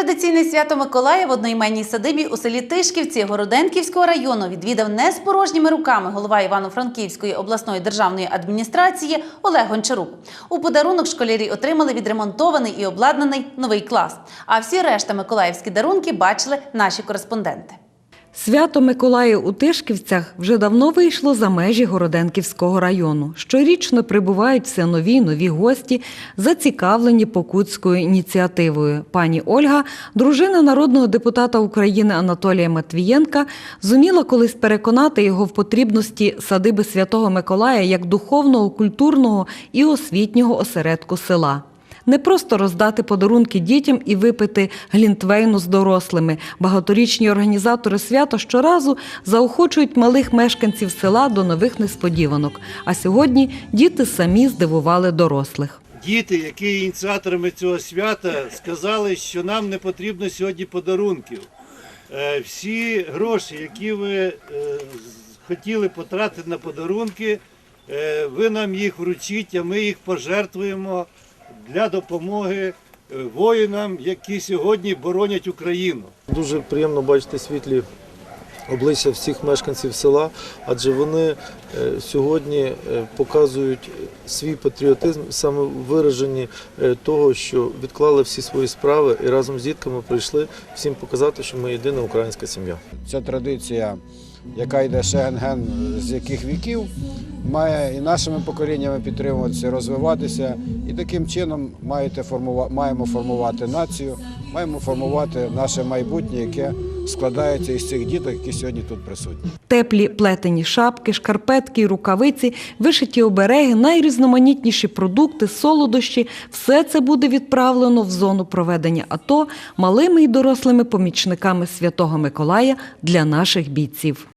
Традиційне свято Миколая в одноіменній садибі у селі Тишківці Городенківського району відвідав не з порожніми руками голова Івано-Франківської обласної державної адміністрації Олег Гончарук. У подарунок школярі отримали відремонтований і обладнаний новий клас. А всі решта миколаївські дарунки бачили наші кореспонденти. Свято Миколая у Тишківцях вже давно вийшло за межі Городенківського району. Щорічно прибувають все нові нові гості, зацікавлені покутською ініціативою. Пані Ольга, дружина народного депутата України Анатолія Матвієнка, зуміла колись переконати його в потрібності садиби Святого Миколая як духовного, культурного і освітнього осередку села. Не просто роздати подарунки дітям і випити глінтвейну з дорослими. Багаторічні організатори свята щоразу заохочують малих мешканців села до нових несподіванок. А сьогодні діти самі здивували дорослих. Діти, які є ініціаторами цього свята, сказали, що нам не потрібно сьогодні подарунків. Е, Всі гроші, які ви е, хотіли потратити на подарунки, е, ви нам їх вручіть, а ми їх пожертвуємо для допомоги е, воїнам, які сьогодні боронять Україну. Дуже приємно бачити світлі обличчя всіх мешканців села, адже вони е, сьогодні е, показують свій патріотизм саме в вираженні е, того, що відклали всі свої справи і разом з дітками прийшли всім показати, що ми єдина українська сім'я. Ця традиція, яка йде ще ген-ген з яких віків, має і нашими поколіннями підтримуватися, розвиватися. І таким чином маєте формува- маємо формувати націю, маємо формувати наше майбутнє, яке складається із цих діток, які сьогодні тут присутні. Теплі плетені шапки, шкарпетки й рукавиці, вишиті обереги, найрізноманітніші продукти, солодощі – все це буде відправлено в зону проведення АТО малими й дорослими помічниками Святого Миколая для наших бійців.